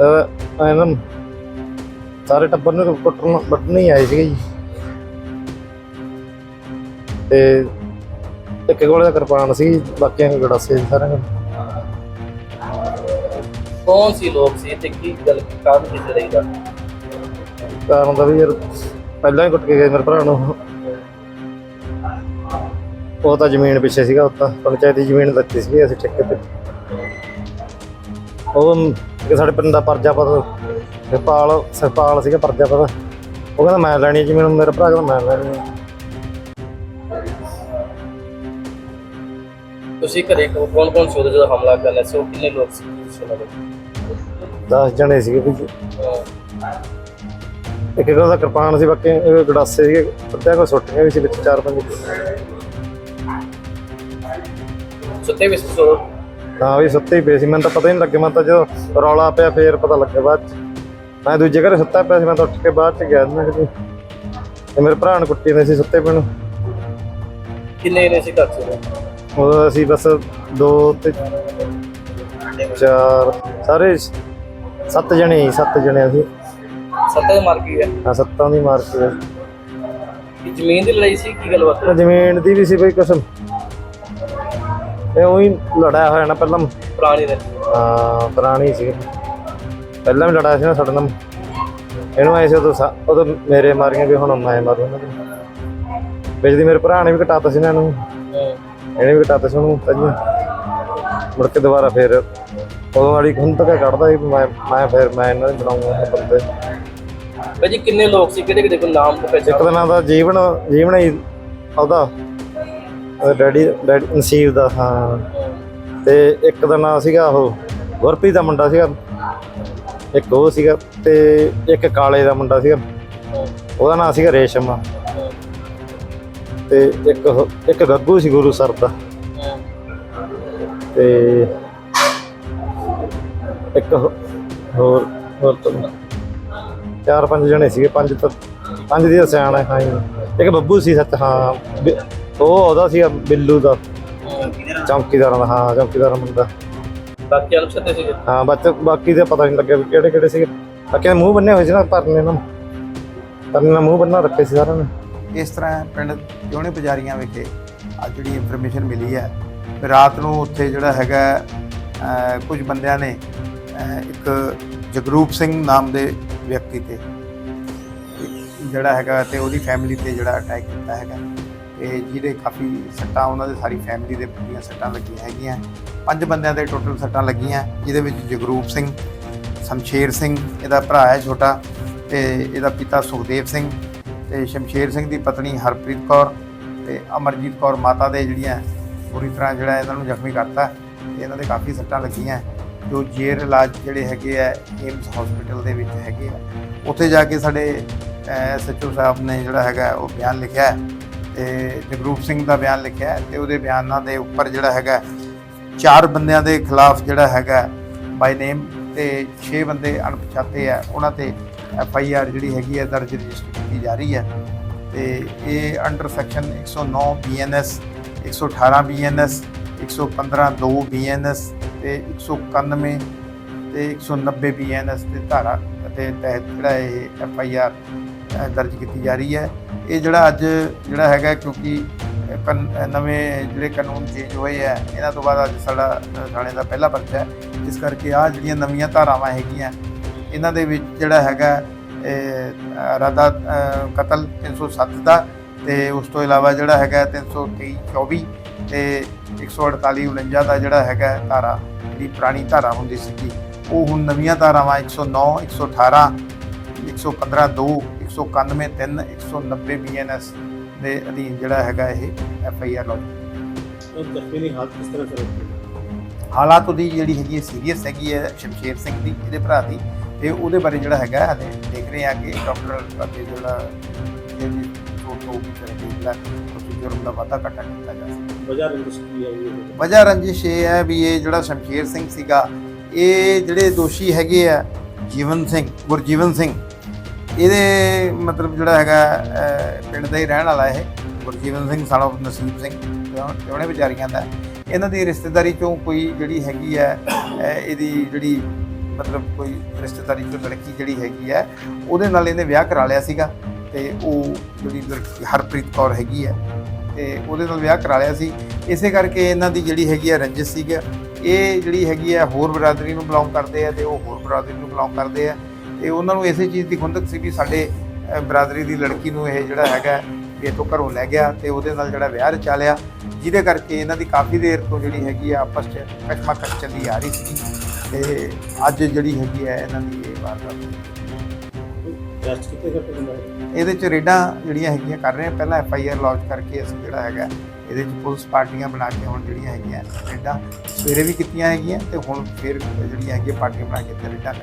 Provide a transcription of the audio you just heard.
ਇਹਨਾਂ ਨੂੰ ਸਾਰੇ ਟੱਬਰ ਨੂੰ ਕੁੱਟਣ ਵੱਢਣ ਹੀ ਆਏ ਸੀਗੇ ਜੀ। ਤੇ ਇੱਕ ਕੋਲੇ ਦਾ ਕਿਰਪਾਨ ਸੀ ਬਾਕੀਆਂ ਕੋਲ ਗੜਾਸੇ ਸੀ ਸਾਰਿਆਂ ਕੋਲ ਕੌਣ ਸੀ ਲੋਕ ਸੀ ਤੇ ਕੀ ਗੱਲ ਕਾਹਨ ਕਿਸ ਰਹੀ ਦਾ ਕਾਰਨ ਦਾ ਵੀ ਯਾਰ ਪਹਿਲਾਂ ਹੀ ਕੁੱਟ ਕੇ ਗਏ ਮੇਰੇ ਭਰਾ ਨੂੰ। ਉਹ ਤਾਂ ਜ਼ਮੀਨ ਪਿੱਛੇ ਸੀਗਾ ਉਹ ਤਾਂ ਪੰਚਾਇਤ ਜ਼ਮੀਨ ਦਿੱਤੀ ਸੀ ਅਸੀਂ ਠੇਕੇ ਤੇ। ਉਹ ਇੱਕ ਸਾਡੇ ਪਿੰਡ ਦਾ ਪਰਜਾਪਤ ਸਰਪਾਲ ਸਰਪਾਲ ਸੀਗਾ ਪਰਜਾਪਤ ਉਹ ਕਹਿੰਦਾ ਮੈਂ ਲੈਣੀ ਹੈ ਜ਼ਮੀਨ ਮੇਰਾ ਭਰਾ ਕਹਿੰਦਾ ਮੈਂ ਲੈਣੀ ਹੈ ਤੁਸੀਂ ਘਰੇ ਕੌਣ ਕੌਣ ਸੀ ਉਹਦੇ ਜਦੋਂ ਹਮਲਾ ਕਰਨਾ ਸੀ? ਉਹ ਕਿੰਨੇ ਲੋਕ ਸੀ ਦੇ? 10 ਜਣੇ ਸੀਗੇ ਵੀ ਇੱਕ ਇੱਕ ਦਾ ਕਿਰਪਾਨ ਸੀ ਬਾਕੀ ਗੜਾਸੇ ਸੀਗੇ ਅੱਧਿਆਂ ਕੋ ਸੁੱਟੀਆਂ ਵੀ ਸੀ ਵਿੱਚ ਚਾਰ ਪੰਜ। ਸੁੱਤੇ ਵੀ ਸੀ ਸੋ ਹਾਂ ਵੀ ਸੁੱਤੇ ਹੀ ਪਏ ਸੀ ਮੈਨੂੰ ਤਾਂ ਪਤਾ ਹੀ ਨਹੀਂ ਲੱਗਿਆ ਮੈਂ ਤਾਂ ਜਦੋਂ ਰੌਲਾ ਪਿਆ ਫੇਰ ਪਤਾ ਲੱਗਿਆ ਬਾਅਦ ਚ। ਮੈਂ ਦੂਜੇ ਘਰੇ ਸੁੱਤਾ ਪਿਆ ਸੀ ਮੈਂ ਤਾਂ ਉੱਠ ਕੇ ਬਾਅਦ ਚ ਗਿਆ ਮੈਂ ਕਿਤੇ ਤੇ ਮੇਰੇ ਭਰਾ ਨੂੰ ਕੁੱਟੀ ਨੇ ਸੀ ਸੁੱਤੇ ਪਏ ਨੂੰ। ਕਿੰਨੇ ਨੇ ਸੀ ਘਰ ਚ? ਉਦੋਂ ਅਸੀਂ ਬਸ ਦੋ ਤੇ ਚਾਰ ਸਾਰੇ ਸੱਤ ਜਣੇ ਸੀ ਸੱਤ ਜਣੇ ਅਸੀਂ ਸੱਤਾਂ ਮਾਰ ਗਈ ਹੈ? ਹਾਂ ਸੱਤਾਂ ਦੀ ਮਾਰ ਕੇ ਕਿ ਜ਼ਮੀਨ ਦੀ ਲੜਾਈ ਸੀ ਕੀ ਗੱਲਬਾਤ ਉਹ ਜ਼ਮੀਨ ਦੀ ਵੀ ਸੀ ਬਈ ਕਸਮ ਇਹ ਉਹੀ ਲੜਾਇਆ ਹੋਇਆ ਨਾ ਪਹਿਲਾਂ। ਪੁਰਾਣੀ ਨੇ ਹਾਂ ਪੁਰਾਣੀ ਸੀ। ਪਹਿਲਾਂ ਵੀ ਲੜਾਇਆ ਸੀ ਨਾ ਸਾਡੇ ਨਾਲ। ਇਹਨੂੰ ਐਸੇ ਉਦੋਂ ਸਾ- ਉਦੋਂ ਮੇਰੇ ਮਾਰੀਆਂ ਵੀ ਹੁਣ ਮੈਂ ਮਾਰੂ ਇਹਨਾਂ ਨੂੰ। ਵਿੱਚ ਦੀ ਮੇਰੇ ਭਰਾ ਨੇ ਵੀ ਕਟਾਤਾ ਸੀ ਇਹਨਾਂ। ਨੂੰ ਇਹਨੇ ਵੀ ਕਟਾਤਾ ਸੀ ਉਹਨੂੰ ਤਾਂ ਮੁੜ ਕੇ ਦੁਬਾਰਾ ਫੇਰ ਉਦੋਂ ਵਾਲੀ ਖੁੰਦ ਤੱਕ ਕੱਢਦਾ ਸੀ ਵੀ ਮੈਂ ਮੈਂ ਫੇਰ ਮੈਂ ਇਹਨਾਂ ਨੂੰ ਬਣਾਉਂਗਾ ਇਹ ਬੰਦੇ। ਭਾਈ ਜੀ ਕਿੰਨੇ ਲੋਕ ਸੀ? ਕਿਹੜੇ ਕਿਹੜੇ ਕੋਈ ਨਾਮ ਤੋਂ ਇੱਕ ਪਹਿਚਾਣ ਦਿਨਾਂ ਦਾ ਜੀਵਨ ਜੀਵਨ ਹੀ ਉਹਦਾ। ਡੈਡੀ ਡੈਡੀ ਨਸੀਬ ਦਾ, ਹਾਂ। ਤੇ ਇੱਕ ਦਾ ਨਾਂ ਸੀਗਾ ਉਹ ਗੁਰਪ੍ਰੀਤ ਦਾ ਮੁੰਡਾ ਸੀਗਾ। ਇੱਕ ਉਹ ਸੀਗਾ ਤੇ ਇੱਕ ਕਾਲੇ ਦਾ ਮੁੰਡਾ ਸੀਗਾ। ਉਹਦਾ ਨਾਂ ਸੀਗਾ ਰੇਸ਼ਮ। ਤੇ ਇੱਕ ਇੱਕ ਗੱਗੂ ਸੀ ਗੁਰੂ ਸਰ ਦਾ। ਤੇ ਇੱਕ ਹੋਰ ਹੋਰ ਤਾਂ ਚਾਰ ਪੰਜ ਜਣੇ ਸੀਗੇ, ਪੰਜ ਤਾਂ, ਪੰਜ ਦੀ ਤਾਂ ਸਿਆਣਾ, ਹਾਂ ਇੱਕ ਬੱਬੂ ਸੀ ਸੱਚ, ਹਾਂ। ਉਹ ਉਹਦਾ ਸੀਗਾ ਬਿੱਲੂ ਦਾ। ਚੌਂਕੀਦਾਰਾਂ। ਦਾ ਹਾਂ ਚੌਂਕੀਦਾਰ ਮੁੰਡਾ। ਬਾਕੀ ਅਨੁਸ਼ਤੇ ਸੀ ਹਾਂ ਬੱਚ ਬਾਕੀ ਦਾ ਪਤਾ ਨਹੀਂ ਲੱਗਿਆ ਵੀ ਕਿਹੜੇ ਕਿਹੜੇ ਸੀਗੇ। ਬਾਕੀ ਦੇ ਮੂੰਹ ਬੰਨੇ ਹੋਏ ਸੀ ਨਾ ਪਰਨੇ ਨਾਲ। ਪਰਨੇ ਨਾਲ ਮੂੰਹ ਬੰਨਾ ਰੱਖੇ ਸੀ ਸਾਰਿਆਂ ਨੇ। ਇਸ ਤਰ੍ਹਾਂ ਪਿੰਡ ਕਿਉਣੇ ਪੁਜਾਰੀਆਂ ਵਿਖੇ ਅੱਜ ਜਿਹੜੀ ਇਨਫੋਰਮੇਸ਼ਨ ਮਿਲੀ ਹੈ ਰਾਤ ਨੂੰ ਉੱਥੇ ਜਿਹੜਾ ਹੈਗਾ ਕੁਝ ਬੰਦਿਆਂ ਨੇ ਇੱਕ ਜਗਰੂਪ ਸਿੰਘ ਨਾਮ ਦੇ ਵਿਅਕਤੀ ਤੇ ਜਿਹੜਾ ਹੈਗਾ ਤੇ ਉਹਦੀ ਫੈਮਿਲੀ ਤੇ ਜਿਹੜਾ ਅਟੈਕ ਕੀਤਾ ਹੈਗਾ। ਤੇ ਜਿਹਦੇ ਕਾਫੀ ਸੱਟਾਂ, ਉਹਨਾਂ ਦੇ ਸਾਰੀ ਫੈਮਿਲੀ ਦੇ ਪੂਰੀਆਂ ਸੱਟਾਂ ਲੱਗੀਆਂ ਹੈਗੀਆਂ। ਪੰਜ ਬੰਦਿਆਂ ਦੇ ਟੋਟਲ ਸੱਟਾਂ ਲੱਗੀਆਂ, ਜਿਹਦੇ ਵਿੱਚ ਜਗਰੂਪ ਸਿੰਘ, ਸ਼ਮਸ਼ੇਰ ਸਿੰਘ, ਇਹਦਾ ਭਰਾ ਹੈ ਛੋਟਾ ਤੇ ਇਹਦਾ ਪਿਤਾ ਸੁਖਦੇਵ ਸਿੰਘ ਤੇ ਸ਼ਮਸ਼ੇਰ ਸਿੰਘ ਦੀ ਪਤਨੀ ਹਰਪ੍ਰੀਤ ਕੌਰ ਤੇ ਅਮਰਜੀਤ ਕੌਰ ਮਾਤਾ ਦੇ ਜਿਹੜੀਆਂ ਪੂਰੀ ਤਰ੍ਹਾਂ ਜਿਹੜਾ ਇਹਨਾਂ ਨੂੰ ਜ਼ਖਮੀ ਕਰਤਾ, ਤੇ ਇਹਨਾਂ ਦੇ ਕਾਫੀ ਸੱਟਾਂ ਲੱਗੀਆਂ। ਜੋ ਜੇਰ ਇਲਾਜ ਜਿਹੜੇ ਹੈਗੇ ਆ ਏਮਸ ਹਸਪੀਟਲ ਦੇ ਵਿੱਚ ਹੈਗੇ ਆ। ਉੱਥੇ ਜਾ ਕੇ ਸਾਡੇ ਐਸਐਚਓ ਸਾਹਿਬ ਨੇ ਜਿਹੜਾ ਹੈਗਾ, ਉਹ ਬਿਆਨ ਲਿਖਿਆ ਹੈ। ਤੇ ਜਗਰੂਪ ਸਿੰਘ ਦਾ ਬਿਆਨ ਲਿਖਿਆ ਹੈ ਤੇ ਉਹਦੇ ਬਿਆਨਾਂ ਦੇ ਉੱਪਰ ਜਿਹੜਾ ਹੈਗਾ ਚਾਰ ਬੰਦਿਆਂ ਦੇ ਖਿਲਾਫ ਜਿਹੜਾ ਹੈਗਾ ਬਾਈ ਨੇਮ ਤੇ 6 ਬੰਦੇ ਅਣਪਛਾਤੇ ਆ, ਉਹਨਾਂ ਤੇ ਐਫ ਆਈ ਆਰ ਜਿਹੜੀ ਹੈਗੀ ਹੈ ਦਰਜ ਰਜਿਸਟਰ ਕੀਤੀ ਜਾ ਰਹੀ ਹੈ। ਤੇ ਇਹ under section 109 BNS 118 BNS 115 2 BNS ਤੇ 191 ਤੇ 190 ਬੀਐਨਐਸ ਦੇ ਧਾਰਾ ਅਤੇ ਤਹਿਤ ਜਿਹੜਾ ਇਹ ਐਫ ਆਈ ਆਰ ਦਰਜ ਕੀਤੀ ਜਾ ਰਹੀ ਹੈ। ਇਹ ਜਿਹੜਾ ਅੱਜ ਜਿਹੜਾ ਹੈਗਾ ਕਿਉਂਕਿ ਅ, ਕਨ- ਨਵੇਂ ਜਿਹੜੇ ਕਾਨੂੰਨ ਚੇਂਜ ਹੋਏ ਆ ਇਹਨਾਂ ਤੋਂ ਬਾਅਦ ਅੱਜ ਸਾਡਾ ਥਾਣੇ ਦਾ ਪਹਿਲਾ ਪਰਚਾ ਹੈ। ਜਿਸ ਕਰਕੇ ਆ ਜਿਹੜੀਆਂ ਨਵੀਆਂ ਧਾਰਾਵਾਂ ਹੈਗੀਆਂ ਇਹਨਾਂ ਦੇ ਵਿੱਚ ਜਿਹੜਾ ਹੈਗਾ ਇਹ ਰਾਦਾ ਕਤਲ 307 ਦਾ ਤੇ ਉਸ ਤੋਂ ਇਲਾਵਾ ਜਿਹੜਾ ਹੈਗਾ 323 24 ਤੇ 148 49 ਦਾ ਜਿਹੜਾ ਹੈਗਾ ਧਾਰਾ ਜਿਹੜੀ ਪੁਰਾਣੀ ਧਾਰਾ ਹੁੰਦੀ ਸੀਗੀ ਉਹ ਹੁਣ ਨਵੀਆਂ ਧਾਰਾਵਾਂ 109 118 115 2 191 3 190 ਬੀਐਨਐਸ ਦੇ ਅਧੀਨ ਜਿਹੜਾ ਹੈਗਾ ਇਹ ਐਫ ਆਈ ਆਰ ਹਾਲਾਤ ਉਹਦੀ ਜਿਹੜੀ ਹੈਗੀ ਸੀਰੀਅਸ ਹੈਗੀ ਹੈ ਸ਼ਮਸ਼ੇਰ ਸਿੰਘ ਦੀ ਇਹਦੇ ਭਰਾ ਦੀ। ਤੇ ਉਹਦੇ ਬਾਰੇ ਜਿਹੜਾ ਹੈਗਾ ਹਲੇ ਦੇਖ ਰਹੇ ਆ ਕਿ ਡਾਕਟਰ ਅਤੇ ਜਿਹੜਾ ਜਿਹੜੀ ਰਿਪੋਰਟ ਹੋਊਗੀ ਫਿਰ ਜਿਹੜਾ ਜੁਰਮ ਦਾ ਵਾਧਾ ਘਟਾ ਕੀਤਾ ਜਾ ਸਕਦਾ। ਵਜ੍ਹਾ ਰੰਜਿਸ਼ ਕੀ ਹੈ ਇਹ ਵਜ੍ਹਾ ਰੰਜਿਸ਼ ਇਹ ਹੈ ਵੀ ਇਹ ਜਿਹੜਾ ਸ਼ਮਸ਼ੇਰ ਸਿੰਘ ਸੀਗਾ ਇਹ ਜਿਹੜੇ ਦੋਸ਼ੀ ਹੈਗੇ ਆ ਜੀਵਨ ਸਿੰਘ ਗੁਰਜੀਵਨ ਸਿੰਘ ਇਹਦੇ ਮਤਲਬ ਜਿਹੜਾ ਹੈਗਾ ਪਿੰਡ ਦਾ ਹੀ ਰਹਿਣ ਵਾਲਾ ਇਹ, ਗੁਰਜੀਵਨ ਸਿੰਘ son ਨਸੀਬ ਸਿੰਘ ਉਹਨੇ ਵਿਚਾਰੀਆਂ ਦਾ। ਇਹਨਾਂ ਦੀ ਰਿਸ਼ਤੇਦਾਰੀ ਚੋਂ ਕੋਈ ਜਿਹੜੀ ਹੈਗੀ ਹੈ ਇਹਦੀ ਜਿਹੜੀ ਮਤਲਬ ਕੋਈ ਰਿਸ਼ਤੇਦਾਰੀ ਚੋਂ ਲੜਕੀ ਜਿਹੜੀ ਹੈਗੀ ਹੈ, ਉਹਦੇ ਨਾਲ ਇਹਨੇ ਵਿਆਹ ਕਰਾ ਲਿਆ ਸੀਗਾ ਤੇ ਉਹ ਜਿਹੜੀ ਲੜਕੀ ਹਰਪ੍ਰੀਤ ਕੌਰ ਹੈਗੀ ਹੈ, ਤੇ ਉਹਦੇ ਨਾਲ ਵਿਆਹ ਕਰਾ ਲਿਆ ਸੀ। ਇਸੇ ਕਰਕੇ ਇਹਨਾਂ ਦੀ ਜਿਹੜੀ ਹੈਗੀ ਹੈ ਰੰਜਿਸ਼ ਸੀਗਾ। ਇਹ ਜਿਹੜੀ ਹੈਗੀ ਹੈ, ਹੋਰ ਬਰਾਦਰੀ ਨੂੰ ਬਿਲੋਂਗ ਕਰਦੇ ਆ ਤੇ ਉਹ ਹੋਰ ਬਰਾਦਰੀ ਨੂੰ ਬਿਲੋਂਗ ਕਰਦੇ ਆ। ਤੇ ਉਹਨਾਂ ਨੂੰ ਇਸੇ ਚੀਜ਼ ਦੀ ਖੁੰਦਕ ਸੀ ਵੀ ਸਾਡੇ ਬਰਾਦਰੀ ਦੀ ਲੜਕੀ ਨੂੰ ਇਹ ਜਿਹੜਾ ਹੈਗਾ ਵੀ ਇੱਥੋਂ ਘਰੋਂ ਲੈ ਗਿਆ ਤੇ ਉਹਦੇ ਨਾਲ ਜਿਹੜਾ ਵਿਆਹ ਰਚਾ ਲਿਆ ਜਿਹਦੇ ਕਰਕੇ ਇਹਨਾਂ ਦੀ ਕਾਫੀ ਦੇਰ ਤੋਂ ਜਿਹੜੀ ਹੈਗੀ ਆ ਆਪਸ 'ਚ ਕਸ਼ਮਕਸ਼ ਚੱਲੀ ਆ ਰਹੀ ਸੀ ਤੇ ਅੱਜ ਜਿਹੜੀ ਹੈਗੀ ਹੈ ਇਹਨਾਂ ਦੀ ਇਹ ਵਾਰਦਾਤ ਇਹਦੇ 'ਚ ਰੇਡਾਂ ਜਿਹੜੀਆਂ ਹੈਗੀਆਂ ਕਰ ਰਹੇ ਆ ਪਹਿਲਾਂ ਐਫ ਆਈ ਆਰ ਲੌਂਚ ਕਰਕੇ ਅਸੀਂ ਜਿਹੜਾ ਹੈਗਾ ਇਹਦੇ 'ਚ ਪੁਲਿਸ ਪਾਰਟੀਆਂ ਬਣਾ ਕੇ ਹੁਣ ਜਿਹੜੀਆਂ ਹੈਗੀਆਂ ਰੇਡਾਂ ਸਵੇਰੇ ਵੀ ਕੀਤੀਆਂ ਹੈਗੀਆਂ ਤੇ ਹੁਣ ਫਿਰ ਜਿਹੜੀਆਂ ਹੈਗੀਆਂ ਪਾਰਟੀਆਂ ਬਣਾ ਕੇ ਤੇ ਰੇਡਾਂ